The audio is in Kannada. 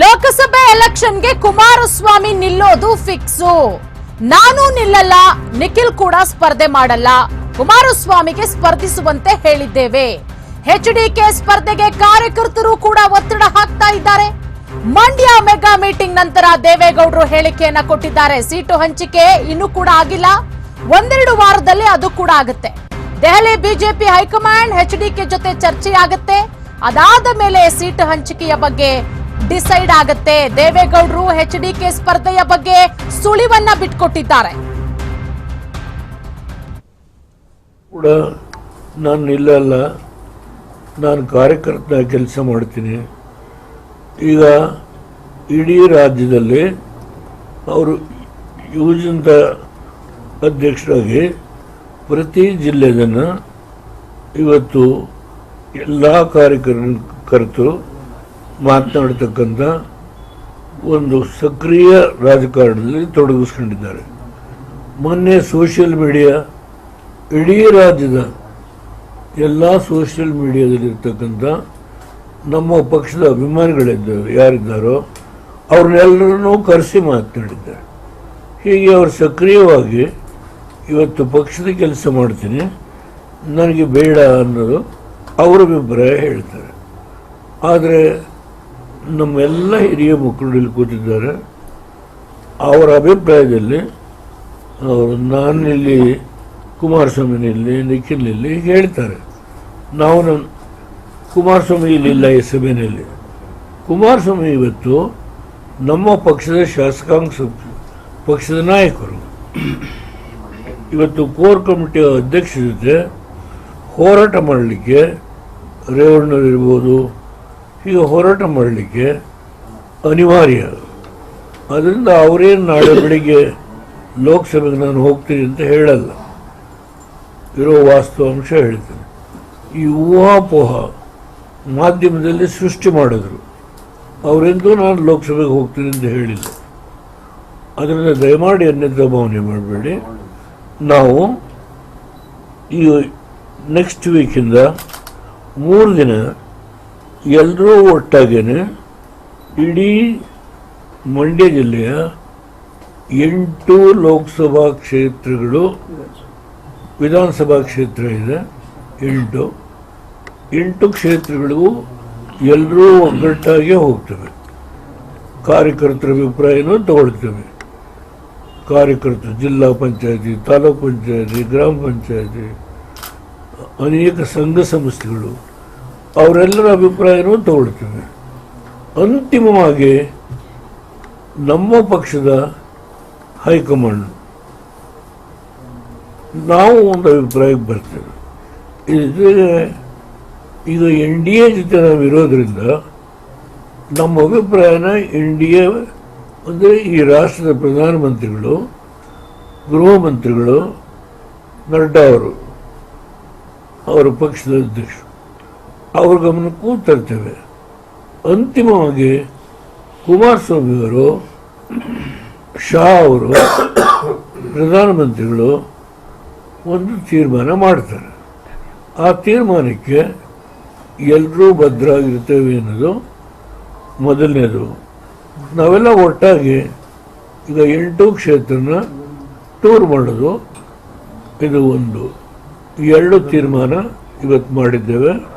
ಲೋಕಸಭೆ ಎಲೆಕ್ಷನ್ಗೆ ಕುಮಾರಸ್ವಾಮಿ ನಿಲ್ಲೋದು ಫಿಕ್ಸು. ನಾನು ನಿಲ್ಲಲ್ಲ, ನಿಖಿಲ್ ಕೂಡ ಸ್ಪರ್ಧೆ ಮಾಡಲ್ಲ. ಕುಮಾರಸ್ವಾಮಿಗೆ ಸ್ಪರ್ಧಿಸುವಂತೆ ಹೇಳಿದ್ದೇವೆ. ಎಚ್ಡಿಕೆ ಸ್ಪರ್ಧೆಗೆ ಕಾರ್ಯಕರ್ತರು ಕೂಡ ಒತ್ತಡ ಹಾಕ್ತಾ ಇದ್ದಾರೆ. ಮಂಡ್ಯ ಮೆಗಾ ಮೀಟಿಂಗ್ ನಂತರ ದೇವೇಗೌಡರು ಹೇಳಿಕೆಯನ್ನ ಕೊಟ್ಟಿದ್ದಾರೆ. ಸೀಟು ಹಂಚಿಕೆ ಇನ್ನೂ ಕೂಡ ಆಗಿಲ್ಲ. ಒಂದೆರಡು ವಾರದಲ್ಲಿ ಅದು ಕೂಡ ಆಗುತ್ತೆ. ದೆಹಲಿ ಬಿಜೆಪಿ ಹೈಕಮಾಂಡ್ ಎಚ್ಡಿಕೆ ಜೊತೆ ಚರ್ಚೆ ಆಗುತ್ತೆ ಅದಾದ ಮೇಲೆ ಸೀಟು ಹಂಚಿಕೆಯ ಬಗ್ಗೆ ಡಿಸೈಡ್ ಆಗತ್ತೆ. ದೇವೇಗೌಡರು ಎಚ್ಡಿಕೆ ಸ್ಪರ್ಧೆಯ ಬಗ್ಗೆ ಸುಳಿವನ್ನ ಬಿಟ್ಕೊಟ್ಟಿದ್ದಾರೆ. ಕೂಡ ನಾನು ಇಲ್ಲಲ್ಲ ನಾನು ಕಾರ್ಯಕರ್ತ ಕೆಲಸ ಮಾಡ್ತೀನಿ. ಈಗ ಇಡೀ ರಾಜ್ಯದಲ್ಲಿ ಅವರು ಯುವಜನತ ಅಧ್ಯಕ್ಷರಾಗಿ ಪ್ರತಿ ಜಿಲ್ಲೆಯನ್ನು ಇವತ್ತು ಎಲ್ಲ ಕಾರ್ಯಕರ್ತರು ಮಾತನಾಡ್ತಕ್ಕಂಥ ಒಂದು ಸಕ್ರಿಯ ರಾಜಕಾರಣದಲ್ಲಿ ತೊಡಗಿಸ್ಕೊಂಡಿದ್ದಾರೆ. ಮೊನ್ನೆ ಸೋಷಿಯಲ್ ಮೀಡಿಯಾ ಇಡೀ ರಾಜ್ಯದ ಎಲ್ಲ ಸೋಷಿಯಲ್ ಮೀಡಿಯಾದಲ್ಲಿರ್ತಕ್ಕಂಥ ನಮ್ಮ ಪಕ್ಷದ ಅಭಿಮಾನಿಗಳಿದ್ದಾರೆ, ಯಾರಿದ್ದಾರೋ ಅವ್ರನ್ನೆಲ್ಲರನ್ನೂ ಕರೆಸಿ ಮಾತನಾಡಿದ್ದಾರೆ. ಹೀಗೆ ಅವರು ಸಕ್ರಿಯವಾಗಿ ಇವತ್ತು ಪಕ್ಷದ ಕೆಲಸ ಮಾಡ್ತೀನಿ, ನನಗೆ ಬೇಡ ಅನ್ನೋದು ಅವರ ಅಭಿಪ್ರಾಯ ಹೇಳ್ತಾರೆ. ಆದರೆ ನಮ್ಮೆಲ್ಲ ಹಿರಿಯ ಮುಖಂಡರು ಇಲ್ಲಿ ಕೂತಿದ್ದಾರೆ. ಅವರ ಅಭಿಪ್ರಾಯದಲ್ಲಿ, ಅವರು ನಾನಿಲ್ಲಿ, ಕುಮಾರಸ್ವಾಮಿನಲ್ಲಿ, ನಿಖಿಲ್ನಲ್ಲಿ ಹೀಗೆ ಹೇಳ್ತಾರೆ. ನಾವು ನನ್ನ ಕುಮಾರಸ್ವಾಮಿ ಇಲ್ಲಿಲ್ಲ ಈ ಸಭೆಯಲ್ಲಿ. ಕುಮಾರಸ್ವಾಮಿ ಇವತ್ತು ನಮ್ಮ ಪಕ್ಷದ ಶಾಸಕಾಂಗ ಪಕ್ಷದ ನಾಯಕರು. ಇವತ್ತು ಕೋರ್ ಕಮಿಟಿಯ ಅಧ್ಯಕ್ಷ ಜೊತೆ ಹೋರಾಟ ಮಾಡಲಿಕ್ಕೆ ರೇವಣ್ಣರು ಹೀಗೆ ಹೋರಾಟ ಮಾಡಲಿಕ್ಕೆ ಅನಿವಾರ್ಯ. ಅದರಿಂದ ಅವರೇನು ನಾಳೆ ಬೆಳಿಗ್ಗೆ ಲೋಕಸಭೆಗೆ ನಾನು ಹೋಗ್ತೀನಿ ಅಂತ ಹೇಳಲ್ಲ. ಇರೋ ವಾಸ್ತವಾಂಶ ಹೇಳ್ತೀನಿ. ಈ ಊಹಾಪೋಹ ಮಾಧ್ಯಮದಲ್ಲಿ ಸೃಷ್ಟಿ ಮಾಡಿದ್ರು. ಅವರೆಂದೂ ನಾನು ಲೋಕಸಭೆಗೆ ಹೋಗ್ತೀನಿ ಅಂತ ಹೇಳಿಲ್ಲ. ಅದರಿಂದ ದಯಮಾಡಿ ಅನ್ಯತಾ ಭಾವನೆ ಮಾಡಬೇಡಿ. ನಾವು ಈ ನೆಕ್ಸ್ಟ್ ವೀಕಿಂದ ಮೂರು ದಿನ ಎಲ್ಲರೂ ಒಟ್ಟಾಗೇನೆ ಇಡೀ ಮಂಡ್ಯ ಜಿಲ್ಲೆಯ ಎಂಟು ಲೋಕಸಭಾ ಕ್ಷೇತ್ರಗಳು, ವಿಧಾನಸಭಾ ಕ್ಷೇತ್ರ ಇದೆ, ಎಂಟು. ಎಂಟು ಕ್ಷೇತ್ರಗಳಿಗೂ ಎಲ್ಲರೂ ಒಗ್ಗಟ್ಟಾಗಿ ಹೋಗ್ತವೆ. ಕಾರ್ಯಕರ್ತರ ಅಭಿಪ್ರಾಯನೂ ತಗೊಳ್ತೇವೆ. ಕಾರ್ಯಕರ್ತರು ಜಿಲ್ಲಾ ಪಂಚಾಯತಿ, ತಾಲೂಕು ಪಂಚಾಯತಿ, ಗ್ರಾಮ ಪಂಚಾಯತಿ, ಅನೇಕ ಸಂಘ ಸಂಸ್ಥೆಗಳು ಅವರೆಲ್ಲರ ಅಭಿಪ್ರಾಯವನ್ನು ತಗೊಳ್ತೇವೆ. ಅಂತಿಮವಾಗಿ ನಮ್ಮ ಪಕ್ಷದ ಹೈಕಮಾಂಡ್, ನಾವು ಒಂದು ಅಭಿಪ್ರಾಯಕ್ಕೆ ಬರ್ತೇವೆ. ಇದು ಈಗ ಎನ್ ಡಿ ಎ ಜೊತೆ ನಾವು ಇರೋದ್ರಿಂದ ನಮ್ಮ ಅಭಿಪ್ರಾಯನ ಎನ್ ಡಿ ಎ ಅಂದರೆ ಈ ರಾಷ್ಟ್ರದ ಪ್ರಧಾನಮಂತ್ರಿಗಳು, ಗೃಹ ಮಂತ್ರಿಗಳು ನಡ್ಡಾ ಅವರು, ಅವರ ಪಕ್ಷದ ಅಧ್ಯಕ್ಷರು. ಅವ್ರ ಗಮನಕ್ಕೂ ತರ್ತೇವೆ ಅಂತಿಮವಾಗಿ ಕುಮಾರಸ್ವಾಮಿಯವರು, ಶಾ ಅವರು, ಪ್ರಧಾನಮಂತ್ರಿಗಳು ಒಂದು ತೀರ್ಮಾನ ಮಾಡ್ತಾರೆ. ಆ ತೀರ್ಮಾನಕ್ಕೆ ಎಲ್ಲರೂ ಭದ್ರಾಗಿರ್ತೇವೆ ಅನ್ನೋದು ಮೊದಲನೇದು. ನಾವೆಲ್ಲ ಒಟ್ಟಾಗಿ ಈಗ ಎಂಟು ಕ್ಷೇತ್ರನ ಟೂರ್ ಮಾಡೋದು ಇದು ಒಂದು. ಎರಡು ತೀರ್ಮಾನ ಇವತ್ತು ಮಾಡಿದ್ದೇವೆ.